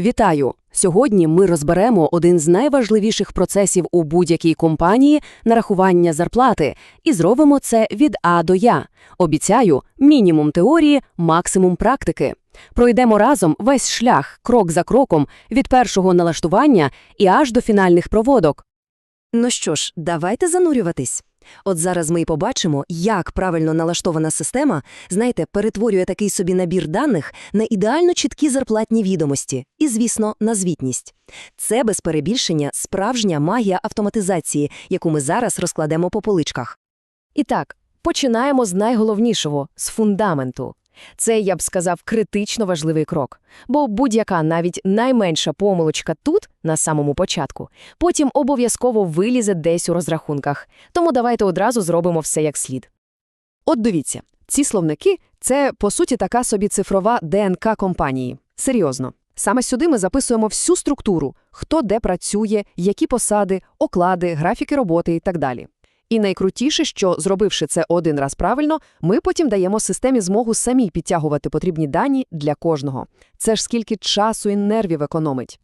Вітаю! Сьогодні ми розберемо один з найважливіших процесів у будь-якій компанії нарахування зарплати і зробимо це від А до Я. Обіцяю, мінімум теорії, максимум практики. Пройдемо разом весь шлях, крок за кроком, від першого налаштування і аж до фінальних проводок. Ну що ж, давайте занурюватись. От зараз ми й побачимо, як правильно налаштована система, знаєте, перетворює такий собі набір даних на ідеально чіткі зарплатні відомості і, звісно, на звітність. Це, без перебільшення, справжня магія автоматизації, яку ми зараз розкладемо по поличках. І так, починаємо з найголовнішого – з фундаменту. Це, я б сказав, критично важливий крок. Бо будь-яка навіть найменша помилочка тут, на самому початку, потім обов'язково вилізе десь у розрахунках. Тому давайте одразу зробимо все як слід. От дивіться, ці словники – це, по суті, така собі цифрова ДНК компанії. Серйозно. Саме сюди ми записуємо всю структуру, хто де працює, які посади, оклади, графіки роботи і так далі. І найкрутіше, що, зробивши це один раз правильно, ми потім даємо системі змогу самій підтягувати потрібні дані для кожного. Це ж скільки часу і нервів економить.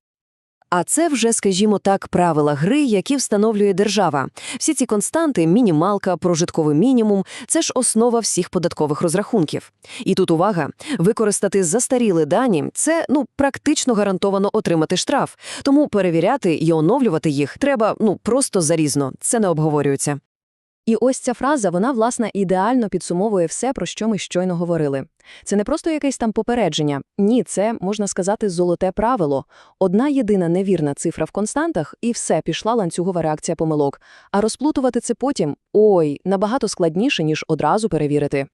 А це вже, скажімо так, правила гри, які встановлює держава. Всі ці константи – мінімалка, прожитковий мінімум – це ж основа всіх податкових розрахунків. І тут увага – використати застаріли дані – це, ну, практично гарантовано отримати штраф. Тому перевіряти і оновлювати їх треба, ну, просто зарізно. Це не обговорюється. І ось ця фраза, вона, власне, ідеально підсумовує все, про що ми щойно говорили. Це не просто якесь там попередження. Ні, це, можна сказати, золоте правило. Одна єдина невірна цифра в константах, і все, пішла ланцюгова реакція помилок. А розплутувати це потім – ой, набагато складніше, ніж одразу перевірити.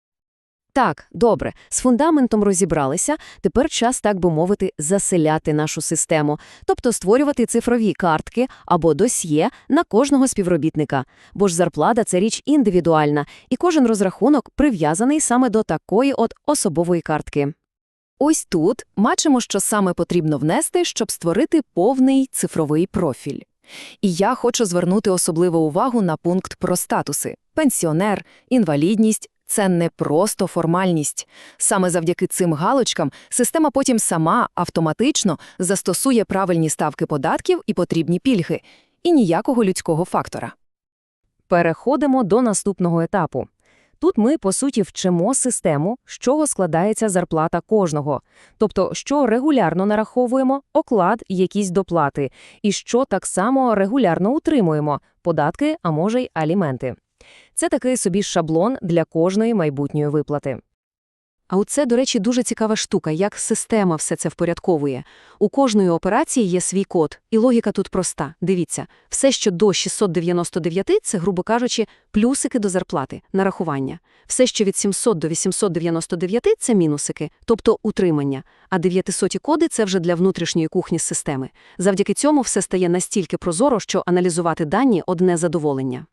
Так, добре, з фундаментом розібралися, тепер час, так би мовити, заселяти нашу систему, тобто створювати цифрові картки або досьє на кожного співробітника. Бо ж зарплата – це річ індивідуальна, і кожен розрахунок прив'язаний саме до такої от особової картки. Ось тут бачимо, що саме потрібно внести, щоб створити повний цифровий профіль. І я хочу звернути особливу увагу на пункт про статуси – пенсіонер, інвалідність, це не просто формальність. Саме завдяки цим галочкам система потім сама автоматично застосує правильні ставки податків і потрібні пільги, і ніякого людського фактора. Переходимо до наступного етапу. Тут ми, по суті, вчимо систему, з чого складається зарплата кожного, тобто, що регулярно нараховуємо, оклад, якісь доплати, і що так само регулярно утримуємо – податки, а може й аліменти. Це такий собі шаблон для кожної майбутньої виплати. А оце, до речі, дуже цікава штука, як система все це впорядковує. У кожної операції є свій код, і логіка тут проста. Дивіться, все, що до 699 – це, грубо кажучи, плюсики до зарплати, нарахування. Все, що від 700 до 899 – це мінусики, тобто утримання. А 900 коди – це вже для внутрішньої кухні системи. Завдяки цьому все стає настільки прозоро, що аналізувати дані – одне задоволення.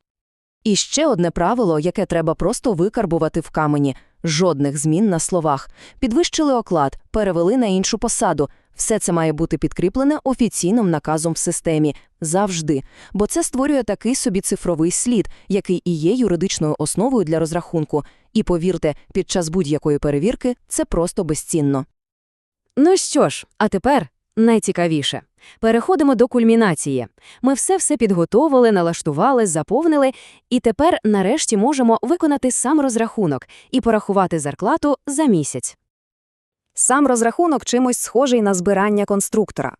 І ще одне правило, яке треба просто викарбувати в камені – жодних змін на словах. Підвищили оклад, перевели на іншу посаду. Все це має бути підкріплене офіційним наказом в системі. Завжди. Бо це створює такий собі цифровий слід, який і є юридичною основою для розрахунку. І повірте, під час будь-якої перевірки це просто безцінно. Ну що ж, а тепер найцікавіше. Переходимо до кульмінації. Ми все-все підготовили, налаштували, заповнили, і тепер нарешті можемо виконати сам розрахунок і порахувати зарплату за місяць. Сам розрахунок чимось схожий на збирання конструктора.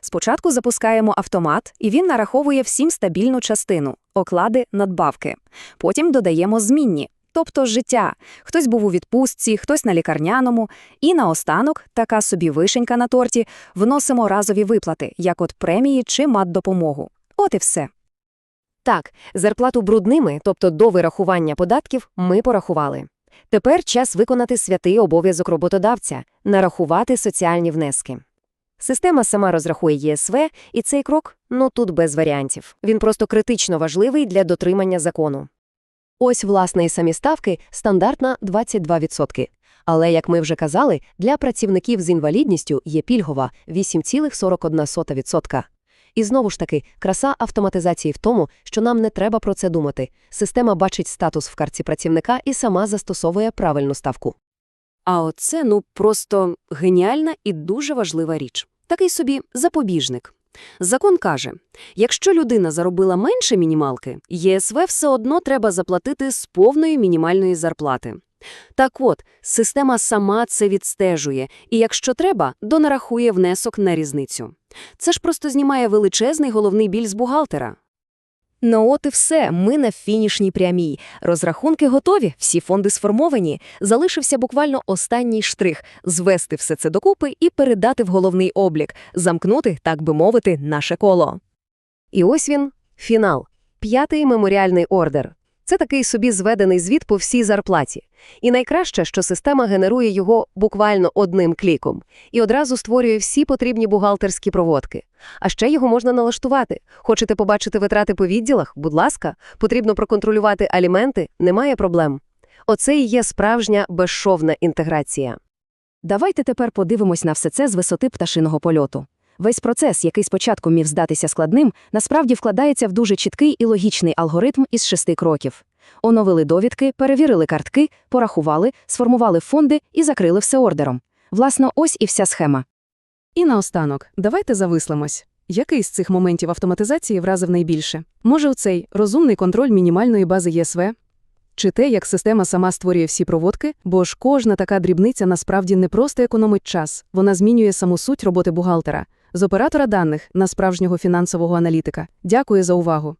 Спочатку запускаємо автомат, і він нараховує всім стабільну частину – оклади, надбавки. Потім додаємо змінні, тобто життя. Хтось був у відпустці, хтось на лікарняному. І наостанок, така собі вишенька на торті, вносимо разові виплати, як от премії чи мат-допомогу. От і все. Так, зарплату брудними, тобто до вирахування податків, ми порахували. Тепер час виконати святий обов'язок роботодавця – нарахувати соціальні внески. Система сама розрахує ЄСВ, і цей крок, ну тут без варіантів. Він просто критично важливий для дотримання закону. Ось, власне, і самі ставки – стандартна 22%. Але, як ми вже казали, для працівників з інвалідністю є пільгова – 8,41%. І знову ж таки, краса автоматизації в тому, що нам не треба про це думати. Система бачить статус в картці працівника і сама застосовує правильну ставку. А оце, ну, просто геніальна і дуже важлива річ. такий собі запобіжник. Закон каже, якщо людина заробила менше мінімалки, ЄСВ все одно треба заплатити з повної мінімальної зарплати. Так от, система сама це відстежує і, якщо треба, донарахує внесок на різницю. Це ж просто знімає величезний головний біль з бухгалтера. Ну от і все, ми на фінішній прямій. Розрахунки готові, всі фонди сформовані. Залишився буквально останній штрих – звести все це докупи і передати в головний облік, замкнути, так би мовити, наше коло. І ось він – фінал. П'ятий меморіальний ордер. Це такий собі зведений звіт по всій зарплаті. І найкраще, що система генерує його буквально одним кліком і одразу створює всі потрібні бухгалтерські проводки. А ще його можна налаштувати. Хочете побачити витрати по відділах? Будь ласка, потрібно проконтролювати аліменти? Немає проблем. Оце і є справжня безшовна інтеграція. Давайте тепер подивимось на все це з висоти пташиного польоту. Весь процес, який спочатку міг здатися складним, насправді вкладається в дуже чіткий і логічний алгоритм із шести кроків. Оновили довідки, перевірили картки, порахували, сформували фонди і закрили все ордером. Власно, ось і вся схема. І наостанок, давайте завислимось. Який з цих моментів автоматизації вразив найбільше? Може, оцей розумний контроль мінімальної бази ЄСВ? Чи те, як система сама створює всі проводки? Бо ж кожна така дрібниця насправді не просто економить час, вона змінює саму суть роботи бухгалтера. З оператора даних на справжнього фінансового аналітика. Дякую за увагу.